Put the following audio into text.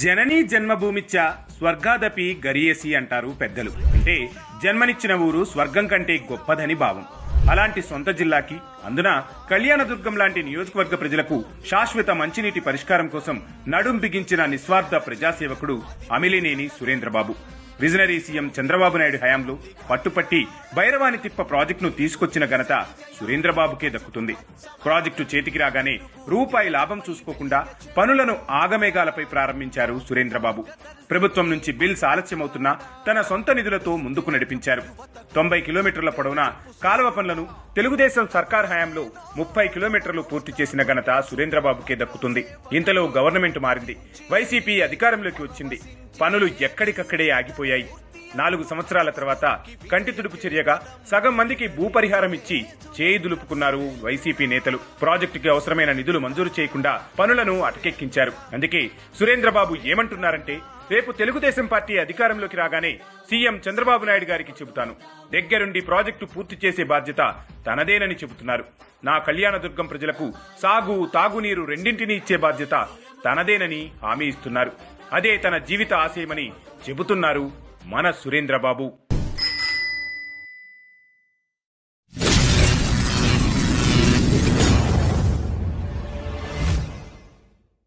జననీ జన్మభూమిచ్చ స్వర్గాదపి గరియేసి అంటారు పెద్దలు. అంటే జన్మనిచ్చిన ఊరు స్వర్గం కంటే గొప్పదని భావం. అలాంటి సొంత జిల్లాకి అందున కళ్యాణదుర్గం లాంటి నియోజకవర్గ ప్రజలకు శాశ్వత మంచినీటి పరిష్కారం కోసం నడుం బిగించిన నిస్వార్థ ప్రజాసేవకుడు అమిలినేని సురేంద్రబాబు. విజనరీ సీఎం చంద్రబాబు నాయుడు హయాంలో పట్టుపట్టి భైరవాని తిప్ప ప్రాజెక్టును తీసుకొచ్చిన ఘనత సురేంద్రబాబుకే దక్కుతుంది. ప్రాజెక్టు చేతికి రాగానే రూపాయి లాభం చూసుకోకుండా పనులను ఆగమేఘాలపై ప్రారంభించారు సురేంద్రబాబు. ప్రభుత్వం నుంచి బిల్స్ ఆలస్యమవుతున్నా తన సొంత నిధులతో ముందుకు నడిపించారు. తొంభై కిలోమీటర్ల పొడవున కాలువ పనులను తెలుగుదేశం సర్కార్ హయాంలో ముప్పై కిలోమీటర్లు పూర్తి చేసిన ఘనత సురేంద్రబాబుకే దక్కుతుంది. ఇంతలో గవర్నమెంట్ మారింది. వైసీపీ అధికారంలోకి వచ్చింది. పనులు ఎక్కడికక్కడే ఆగిపోయాయి. నాలుగు సంవత్సరాల తర్వాత కంటి తుడుపు చర్యగా సగం మందికి భూపరిహారం ఇచ్చి చేయి దులుపుకున్నారు వైసీపీ నేతలు. ప్రాజెక్టుకి అవసరమైన నిధులు మంజూరు చేయకుండా పనులను అటకెక్కించారు. అందుకే సురేంద్రబాబు ఏమంటున్నారంటే రేపు తెలుగుదేశం పార్టీ అధికారంలోకి రాగానే సీఎం చంద్రబాబు నాయుడు గారికి చెబుతాను. దగ్గరుండి ప్రాజెక్టు పూర్తి చేసే బాధ్యత తనదేనని చెబుతున్నారు. నా కళ్యాణదుర్గం ప్రజలకు సాగు తాగునీరు రెండింటినీ ఇచ్చే బాధ్యత తనదేనని హామీ ఇస్తున్నారు. అదే తన జీవిత ఆశయమని చెబుతున్నారు మన సురేంద్రబాబు.